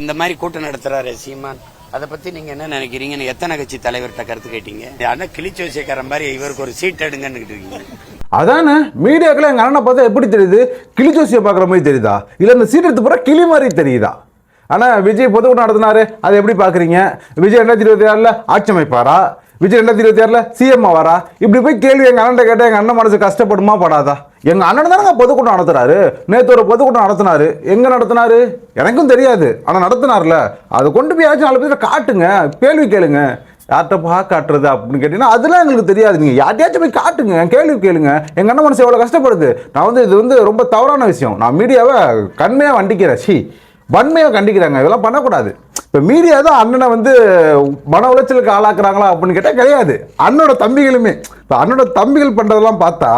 இந்த மாதிரி கூட்டம் நடத்துறாரு சீமான். அதை பத்தி நீங்க என்ன நினைக்கிறீங்கன்னு எத்தனை கட்சி தலைவர்கிட்ட கருத்து கேட்டீங்க? ஆனா கிழிச்சு வச்சுக்கிற மாதிரி இவருக்கு ஒரு சீட் எடுங்கன்னு இருக்கீங்க அதானே? மீடியாக்கள் எங்கள் அண்ணனை பார்த்தா எப்படி தெரியுது? கிளிச்சோசியை பார்க்குற மாதிரி தெரியுதா? இல்லை இந்த சீட் எடுத்து போகிற கிளி மாதிரி தெரியுதா? ஆனால் விஜய் பொதுக்கூட்டம் நடத்தினாரு. அதை எப்படி பார்க்குறீங்க? விஜய் ரெண்டாயிரத்தி இருபத்தி ஆறில் ஆட்சி அமைப்பாரா? விஜய் ரெண்டாயிரத்தி இருபத்தி ஆறில் சிஎம் ஆவாரா இப்படி போய் கேள்வி எங்கள் அண்ணன் கேட்டால் எங்கள் அண்ணன் மனசு கஷ்டப்படுமா படாதா? எங்கள் அண்ணன் தானே பொதுக்கூட்டம் நடத்துறாரு. நேற்று ஒரு பொதுக்கூட்டம் நடத்தினாரு. எங்கே நடத்தினாரு? எனக்கும் தெரியாது. ஆனால் நடத்தினார்ல. அதை கொண்டு போய் ஆச்சு நாலு பேர் காட்டுங்க. கேள்வி கேளுங்க. யார்கிட்ட பா காட்டுறது அப்படின்னு கேட்டீங்கன்னா அதெல்லாம் எங்களுக்கு தெரியாது. நீங்கள் யார்ட்டையாச்சும் போய் காட்டுங்க. கேள்வி கேளுங்க. எங்கள் அண்ணன் மனசு எவ்வளோ கஷ்டப்படுது? நான் வந்து இது வந்து ரொம்ப தவறான விஷயம். நான் மீடியாவை கண்மையாக வண்டிக்கிறேன். சி. வன்மையாக கண்டிக்கிறாங்க. இதெல்லாம் பண்ணக்கூடாது. இப்போ மீடியா தான் அண்ணனை வந்து மன உளைச்சலுக்கு ஆளாக்குறாங்களா அப்படின்னு கேட்டால் கிடையாது. அண்ணனோட தம்பிகளுமே. இப்போ அண்ணனோட தம்பிகள் பண்ணுறதெல்லாம் பார்த்தா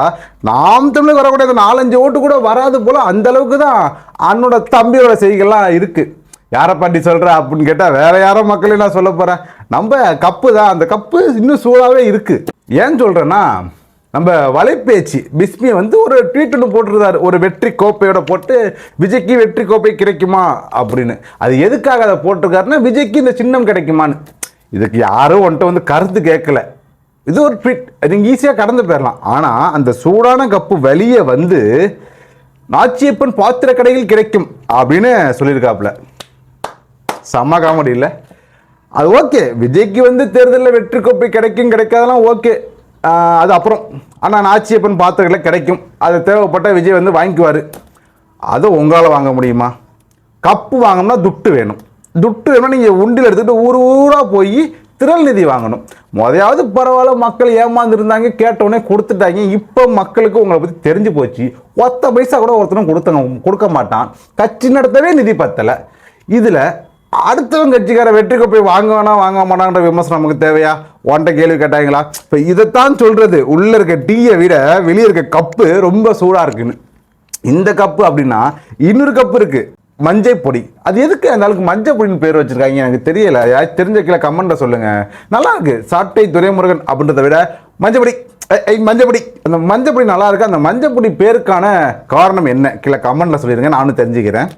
நாம் தமிழுக்கு வரக்கூடிய அந்த நாலஞ்சு ஓட்டு கூட வராது போல் அந்த அளவுக்கு தான் அண்ணனோட தம்பியோட செய்திகள்லாம் இருக்குது யாரை பாட்டி சொல்கிற அப்படின்னு கேட்டால் வேற யாரோ மக்களையும் நான் சொல்ல போகிறேன் நம்ம கப்பு தான். அந்த கப்பு இன்னும் சூடாகவே இருக்குது ஏன் சொல்கிறேன்னா நம்ம வலைப்பேச்சு பிஸ்மி வந்து ஒரு ட்வீட் ஒன்று போட்டிருந்தாரு. ஒரு வெற்றி கோப்பையோட போட்டு விஜய்க்கு வெற்றி கோப்பை கிடைக்குமா? அப்படின்னு. அது எதுக்காக அதை போட்டிருக்காருன்னா விஜய்க்கு இந்த சின்னம் கிடைக்குமான்னு. இதுக்கு யாரும் ஒன்ட்ட வந்து கருத்து கேட்கல. இது ஒரு ட்வீட் அது ஈஸியாக கடந்து போயிடலாம் ஆனால் அந்த சூடான கப்பு வெளியே வந்து நாச்சியப்பன் பாத்திர கடையில் கிடைக்கும் அப்படின்னு சொல்லியிருக்காப்புல. செம்ம காமெடி இல்லை? அது ஓகே விஜய்க்கு வந்து தேர்தலில் வெற்றி கோப்பை கிடைக்கும் கிடைக்காதெல்லாம் ஓகே அது அப்புறம். ஆனால் நாச்சியப்பன் பாத்திரங்களில் கிடைக்கும். அது தேவைப்பட்ட விஜய் வந்து வாங்கிக்குவார். அதை உங்களால் வாங்க முடியுமா? கப்பு வாங்கணும்னா துட்டு வேணும். துட்டு வேணும்னா நீங்கள் உண்டில் எடுத்துகிட்டு ஊர் ஊராக போய் திரள் நிதி வாங்கணும். முதையாவது பரவாயில்ல மக்கள் ஏமாந்துருந்தாங்க கேட்டவுடனே கொடுத்துட்டாங்க. இப்போ மக்களுக்கு உங்களை பற்றி தெரிஞ்சு போச்சு. ஒத்த பைசா கூட ஒருத்தனும் கொடுத்தங்க கொடுக்க மாட்டான். கட்சி நடத்தவே நிதி பத்தலை. இதில் அடுத்தவங்க கட்சிக்கார வெற்றிக்கு போய் வாங்க வேணாம் வாங்க மாட்டான்ற விமர்சனம் நமக்கு தேவையா? உன்ட்ட கேள்வி கேட்டாங்களா? இப்போ இதைத்தான் சொல்கிறது உள்ளே இருக்க டீயை விட வெளியே இருக்க கப்பு ரொம்ப சூடாக இருக்குன்னு. இந்த கப்பு அப்படின்னா இன்னொரு கப்பு இருக்குது மஞ்சள் பொடி. அது எதுக்கு அந்த அளவுக்கு மஞ்சள் பொடின்னு பேர் வச்சிருக்காங்க? எனக்கு தெரியல. யாராச்சும் தெரிஞ்ச கீழே கமெண்ட்டில் சொல்லுங்கள் நல்லா இருக்குது சாட்டை துரைமுருகன் அப்படின்றத விட மஞ்சள் பொடி. ஐ, மஞ்சப்பொடி அந்த மஞ்சள் பொடி நல்லா இருக்கு. அந்த மஞ்சப்பொடி பேருக்கான காரணம் என்ன? கீழே கமெண்ட்டில் சொல்லிடுங்க நானும் தெரிஞ்சுக்கிறேன்.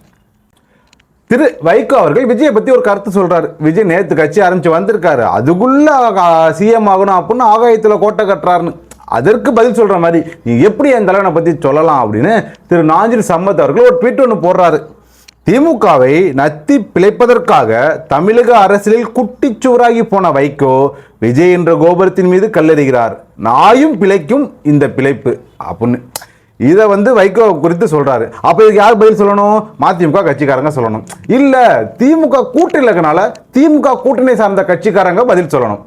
திரு வைகோ அவர்கள் விஜயை பற்றி ஒரு கருத்து சொல்கிறார் விஜய் நேற்று கட்சி ஆரம்பித்து வந்திருக்காரு. அதுக்குள்ளே சிஎம் ஆகணும் அப்படின்னு ஆகாயத்தில் கோட்டை கட்டுறாருன்னு. அதற்கு பதில் சொல்கிற மாதிரி நீ எப்படி என் தலைவனை பற்றி சொல்லலாம் அப்படின்னு திரு நாஞ்சில் சம்மத் அவர்கள் ஒரு ட்வீட் ஒன்று போடுறாரு. திமுகவை நத்தி பிழைப்பதற்காக தமிழக அரசியலில் குட்டிச்சுவராகி போன வைகோ விஜய் என்ற கோபுரத்தின் மீது கல்லெறிகிறார். நாயும் பிழைக்கும் இந்த பிழைப்பு. அப்படின்னு. இதை வந்து வைகோ குறித்து சொல்கிறாரு அப்போ இதுக்கு யார் பதில் சொல்லணும்? மதிமுக கட்சிக்காரங்க சொல்லணும். இல்லை திமுக கூட்டணி இருக்கனால திமுக கூட்டணி சார்ந்த கட்சிக்காரங்க பதில் சொல்லணும்.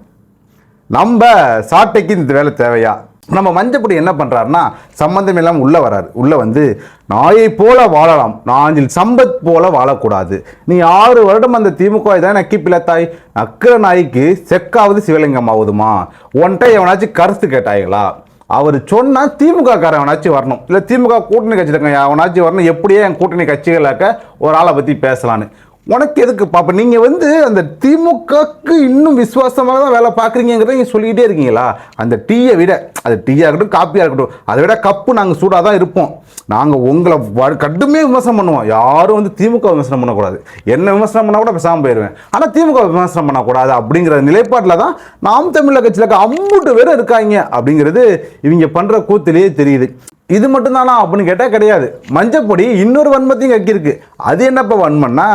நம்ம சாட்டைக்கு இந்த வேலை தேவையா? நம்ம மஞ்சப்படி என்ன பண்ணுறாருன்னா சம்பந்தம் இல்லாமல் உள்ளே வராரு. உள்ளே வந்து நாயை போல வாழலாம். நாஞ்சில் சம்பத் போல வாழக்கூடாது. நீ ஆறு வருடம் அந்த திமுக இதான் நக்கி பிளத்தாய் நக்கிற நாய்க்கு செக்காவது சிவலிங்கம் ஆகுதுமா ஒன்றை எவனாச்சும் கருத்து கேட்டாய்களா? அவர் சொன்னால் திமுக காரவனாச்சும் வரணும். இல்லை திமுக கூட்டணி கட்சி இருக்க அவனாச்சும் வரணும். எப்படியே என் கூட்டணி கட்சிகளாக்க ஒரு ஆளை பற்றி பேசலான்னு. உனக்கு எதுக்கு? பாப்ப நீங்கள் வந்து அந்த திமுகக்கு இன்னும் விசுவாசமாக தான் வேலை பார்க்குறீங்கிறத நீங்கள் சொல்லிக்கிட்டே இருக்கீங்களா? அந்த டீயை விட அது டீயாக இருக்கட்டும் காப்பியாக இருக்கட்டும் அதை விட கப்பு நாங்கள் சூடாக தான் இருப்போம். நாங்கள் உங்களை வ- கடுமையாக விமர்சனம் பண்ணுவோம். யாரும் வந்து திமுக விமர்சனம் பண்ணக்கூடாது. என்ன விமர்சனம் பண்ணால் கூட பேசாமல் போயிடுவேன் ஆனால் திமுக விமர்சனம் பண்ணக்கூடாது அப்படிங்கிற நிலைப்பாட்டில் தான் நாம் தமிழக கட்சியில் அம்மூட்டு பேர் இருக்காங்க அப்படிங்கிறது இவங்க பண்ணுற கூத்துலேயே தெரியுது. இது மட்டும்தானா அப்படின்னு கேட்டால் கிடையாது. மஞ்சப்பொடி இன்னொரு வன்மத்தையும் கக்கியிருக்கு. அது என்னப்பா வன்மன்னா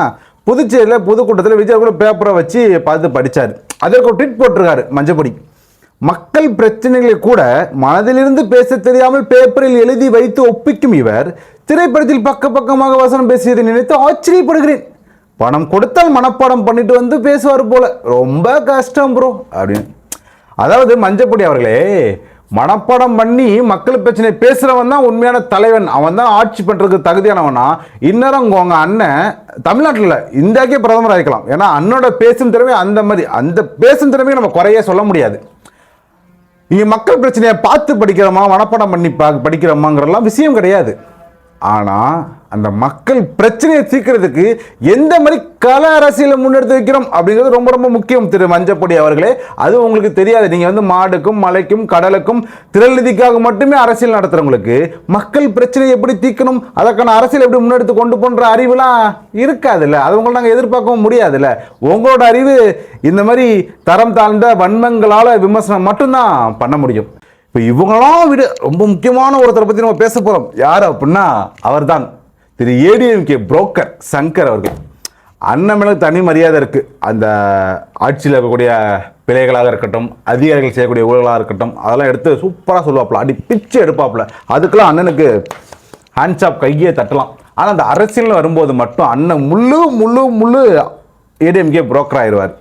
புதுச்சேரியில் பொதுக்கூட்டத்தில் விஜய் கூட பேப்பரை வச்சு பார்த்து படித்தார் அதற்கு ஒரு ட்வீட் போட்டிருக்காரு மஞ்சப்பொடி. மக்கள் பிரச்சனைகளை கூட மனதிலிருந்து பேச தெரியாமல் பேப்பரில் எழுதி வைத்து ஒப்பிக்கும் இவர் திரைப்படத்தில் பக்க பக்கமாக வசனம் பேசியதை நினைத்து ஆச்சரியப்படுகிறேன். பணம் கொடுத்தால் மனப்பாடம் பண்ணிட்டு வந்து பேசுவார் போல. ரொம்ப கஷ்டம் ப்ரோ அப்படின்னு. அதாவது மஞ்சப்பொடி அவர்களே மனப்பாடம் பண்ணி மக்கள் பிரச்சனை பேசுகிறவன் தான் உண்மையான தலைவன். அவன் தான் ஆட்சி பண்ணுறதுக்கு தகுதியானவனா? இன்னும் உங்க அண்ணன் தமிழ்நாட்டில் இந்தியாக்கே பிரதமர் ஆகிக்கலாம் ஏன்னா அண்ணோட பேசும் திறமை அந்த மாதிரி. அந்த பேசும் திறமையை நம்ம குறைய சொல்ல முடியாது. இங்கே மக்கள் பிரச்சனையை பார்த்து படிக்கிறோமா மனப்பாடம் பண்ணி பா படிக்கிறோமாங்கிறலாம் விஷயம் கிடையாது. ஆனால் அந்த மக்கள் பிரச்சனையை தீர்க்கிறதுக்கு எந்த மாதிரி கல அரசியலை முன்னெடுத்து வைக்கிறோம் அப்படிங்கிறது ரொம்ப ரொம்ப முக்கியம் திரு மஞ்சப்பொடி அவர்களே. அது உங்களுக்கு தெரியாது. நீங்கள் வந்து மாடுக்கும் மலைக்கும் கடலுக்கும் திரள் நிதிக்காக மட்டுமே அரசியல் நடத்துகிறவங்களுக்கு மக்கள் பிரச்சனையை எப்படி தீர்க்கணும்? அதற்கான அரசியல் எப்படி முன்னெடுத்து கொண்டு போன்ற அறிவுலாம் இருக்காதுல்ல. அது உங்களை நாங்கள் எதிர்பார்க்கவும் முடியாதுல்ல. உங்களோட அறிவு இந்த மாதிரி தரம் தாழ்ந்த வன்மங்களால் விமர்சனம் மட்டும்தான் பண்ண முடியும். இப்போ இவங்களாம் விட ரொம்ப முக்கியமான ஒருத்தரை பற்றி நம்ம பேச போகிறோம் யார் அப்படின்னா அவர்தான். திரு. ஏடிஎம்கே புரோக்கர் சங்கர் அவர்கள். அண்ணன் தனி மரியாதை இருக்குது அந்த ஆட்சியில் இருக்கக்கூடிய பிழைகளாக இருக்கட்டும் அதிகாரிகள் செய்யக்கூடிய ஊழலாக இருக்கட்டும் அதெல்லாம் எடுத்து சூப்பராக சொல்லுவாப்புல. அடி பிச்சு எடுப்பாப்புல. அதுக்கெல்லாம் அண்ணனுக்கு ஹேண்ட்ஷாப் கையே தட்டலாம். ஆனால் அந்த அரசியலில் வரும்போது மட்டும் அண்ணன் முழு முழு முழு ஏடிஎம்கே புரோக்கர் ஆயிடுவார்.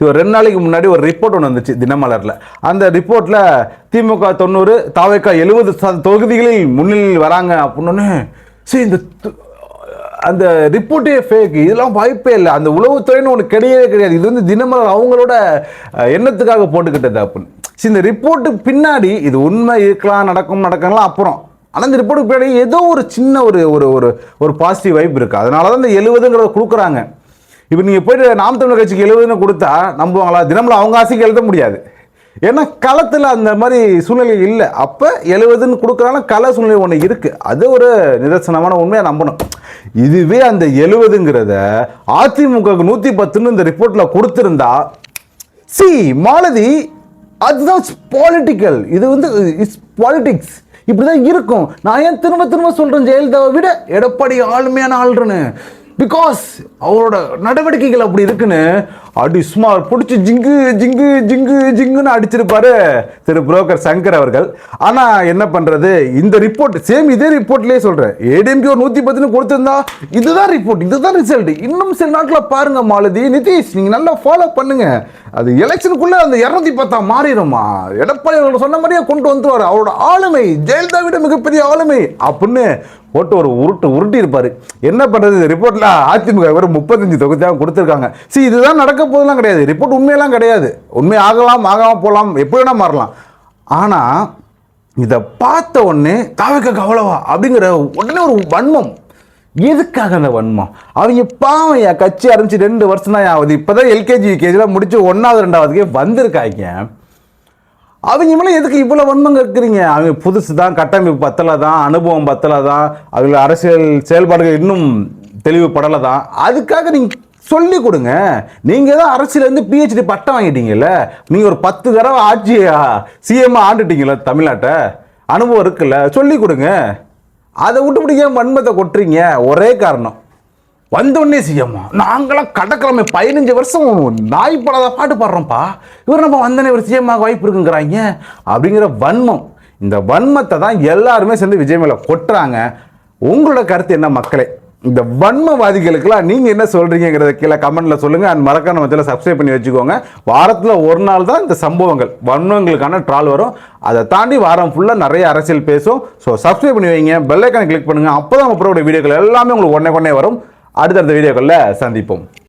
ஸோ ரெண்டு நாளைக்கு முன்னாடி ஒரு ரிப்போர்ட் ஒன்று வந்துச்சு தினமலரில். அந்த ரிப்போர்ட்டில் திமுக தொண்ணூறு தாவேக்கா எழுபது தொகுதிகளில் முன்னிலையில் வராங்க அப்படின்னு சரி இந்த து- அந்த ரிப்போர்ட்டே ஃபேக் இதெல்லாம் வாய்ப்பே இல்லை. அந்த உளவுத்துறைன்னு ஒன்று கிடையவே கிடையாது. இது வந்து தினமலர் அவங்களோட எண்ணத்துக்காக போட்டுக்கிட்டது அப்படின்னு. சரி இந்த ரிப்போர்ட்டுக்கு பின்னாடி இது உண்மை இருக்கலாம் நடக்கும் நடக்கலாம் அப்புறம். ஆனால் இந்த ரிப்போர்ட்டுக்கு பின்னாடி ஏதோ ஒரு சின்ன ஒரு ஒரு ஒரு ஒரு பாசிட்டிவ் வைப் இருக்குது அதனால தான் இந்த எழுபதுங்கிறத கொடுக்குறாங்க. இப்போ நீங்கள் போயிட்டு நாம் தமிழர் கட்சிக்கு எழுபதுன்னு கொடுத்தா நம்புவாங்களா? தினமும் அவங்க ஆசைக்கு எழுத முடியாது. ஏன்னா களத்தில் அந்த மாதிரி சூழ்நிலை இல்லை. அப்போ எழுபதுன்னு கொடுக்குறாங்க கள சூழ்நிலை ஒன்று இருக்குது அது ஒரு நிதர்சனமான உண்மையை நம்பணும். இதுவே அந்த எழுபதுங்கிறத அதிமுகவுக்கு நூற்றி பத்துன்னு இந்த ரிப்போர்ட்டில் கொடுத்துருந்தா சி மாலதி அதுதான் பாலிட்டிக்கல் இது வந்து இட்ஸ் இப்படி தான் இருக்கும். நான் ஏன் திரும்ப திரும்ப சொல்கிறேன் ஜெயலலிதாவை விட? எடப்பாடி ஆளுமையான ஆள்றன்னு பிகாஸ் அவரோட நடவடிக்கைகள் அப்படி இருக்குன்னு அடி சும்மா பிடிச்சி ஜிங்கு ஜிங்கு ஜிங்கு ஜிங்குன்னு அடிச்சிருப்பாரு திரு புரோக்கர் சங்கர் அவர்கள். ஆனா என்ன பண்றது? இந்த ரிப்போர்ட் சேம் இதே ரிப்போர்ட்லயே சொல்றேன். ஏடிஎம்கே ஒரு நூத்தி பத்துன்னு கொடுத்திருந்தா இதுதான் ரிப்போர்ட் இதுதான் ரிசல்ட் இன்னும் சில நாட்களில் பாருங்க மாலதி நிதிஷ் நீங்க நல்லா ஃபாலோ பண்ணுங்க. அது எலெக்ஷனுக்குள்ள அந்த இரநூத்தி பத்தா மாறிடுமா எடப்பாடி அவர்கள் சொன்ன மாதிரியே கொண்டு வந்துருவார். அவரோட ஆளுமை ஜெயலலிதா விட மிகப்பெரிய ஆளுமை அப்படின்னு போட்டு ஒரு உருட்டு உருட்டி இருப்பாரு என்ன பண்றது? ரிப்போர்ட்டில் ரிப்போர்ட்ல அதிமுக வெறும் முப்பத்தஞ்சு தொகுதி தான் கொடுத்துருக்காங்க. சரி இதுதான் நடக்க போதெல்லாம் கிடையாது. ரிப்போர்ட் உண்மையெல்லாம் கிடையாது. உண்மை ஆகலாம் ஆகாம போகலாம் எப்படி வேணா மாறலாம். ஆனா இதை பார்த்த உடனே தாவிக்க கவலவா அப்படிங்கிற உடனே ஒரு வன்மம். எதுக்காக அந்த வன்மம்? அவங்க பாவம் என் கட்சி ஆரம்பிச்சு ரெண்டு வருஷம் தான் ஆகுது இப்போதான் எல்கேஜி யூகேஜிலாம் முடிச்சு ஒன்றாவது ரெண்டாவதுக்கே வந்திருக்காங்க. அவங்க மேலே எதுக்கு இவ்வளோ வன்மங்க இருக்கிறீங்க அவங்க புதுசு தான் கட்டமைப்பு பத்தலை தான் அனுபவம் பத்தலை தான் அவங்க அரசியல் செயல்பாடுகள் இன்னும் தெளிவுபடலை தான் அதுக்காக நீங்கள் சொல்லி கொடுங்க. நீங்கள் தான் அரசியலேருந்து பிஹெச்டி பட்டம் வாங்கிட்டீங்கல்ல? நீங்கள் ஒரு பத்து தடவை ஆட்சியா சிஎம் ஆண்டுட்டீங்களா தமிழ்நாட்டை? அனுபவம் இருக்குல்ல? சொல்லி கொடுங்க. அதை விட்டு ஏன் வன்மத்தை கொட்டுறீங்க? ஒரே காரணம். வந்தோடனே சிஎம்மா நாங்களாம் கடற்கிழமை பதினஞ்சு வருஷம் நாய் படாத பாட்டு பாடுறோம்ப்பா. இவர் நம்ம வந்தோடனே ஒரு சிஎம்மாக வாய்ப்பு இருக்குங்கிறாங்க. அப்படிங்கிற வன்மம். இந்த வன்மத்தை தான் எல்லாருமே சேர்ந்து விஜய் மேலே கொட்டுறாங்க. உங்களோட கருத்து என்ன மக்களே? இந்த வன்மவாதிகளுக்கெல்லாம் நீங்கள் என்ன சொல்கிறீங்கிறத கீழே கமெண்ட்டில் சொல்லுங்கள் அண்ட் மறக்காம மத்தியில் சப்ஸ்கிரைப் பண்ணி வச்சுக்கோங்க. வாரத்தில் ஒரு நாள் தான் இந்த சம்பவங்கள் வன்மங்களுக்கான ட்ரால் வரும். அதை தாண்டி வாரம் ஃபுல்லாக நிறைய அரசியல் பேசும். ஸோ சப்ஸ்கிரைப் பண்ணி வைங்க. பெல்லைக்கான கிளிக் பண்ணுங்கள் அப்போ தான் அப்புறம் வீடியோக்கள் எல்லாமே உங்களுக்கு உடனே உடனே வரும். அடுத்தடுத்த வீடியோக்களில் சந்திப்போம்.